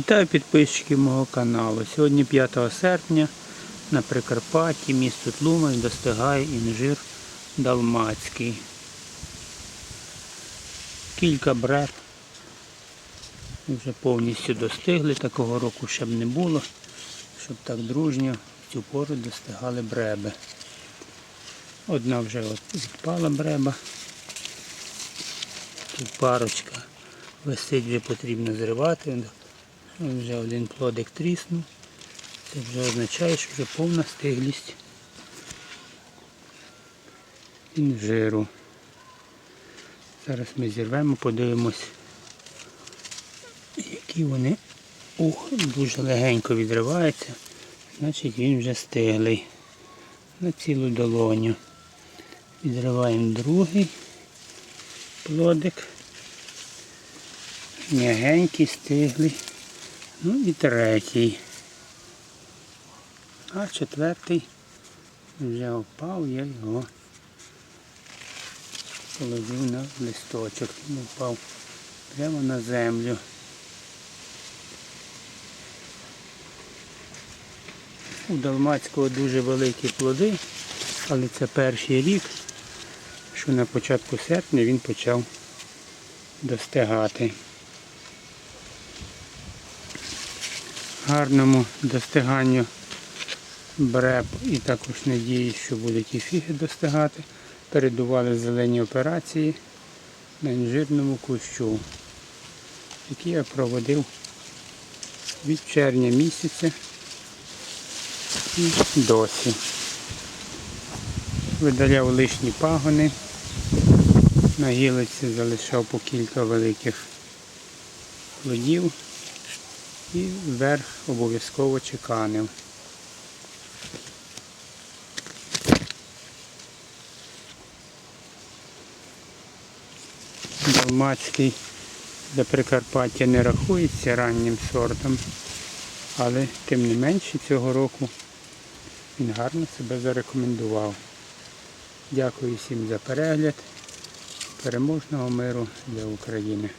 Вітаю підписчиків мого каналу. Сьогодні 5 серпня на Прикарпатті, місто Тлумач, достигає інжир далмацький. Кілька брев вже повністю достигли, такого року ще б не було, щоб так дружньо в цю пору достигали бреби. Одна вже відпала бреба. Тут парочка висить, вже потрібно зривати. Вже один плодик тріснув. Це вже означає, що вже повна стиглість інжиру. Зараз ми зірвемо, подивимось, які вони ух, дуже легенько відриваються. Значить він вже стиглий. На цілу долоню. Відриваємо другий плодик. М'ягенький, стиглий. Ну і третій. А четвертий вже впав, я його положив на листочок. Він впав прямо на землю. У Далмацького дуже великі плоди, але це перший рік, що на початку серпня він почав достигати. Гарному достиганню бреб і також надіюсь, що будуть і фіги достигати. Передували зелені операції на інжирному кущу, які я проводив від червня місяця і досі. Видаляв лишні пагони, на гілиці залишав по кілька великих плодів і вверх обов'язково чеканив. Далмацький для Прикарпаття не рахується раннім сортом, але тим не менше цього року він гарно себе зарекомендував. Дякую всім за перегляд. Переможного миру для України.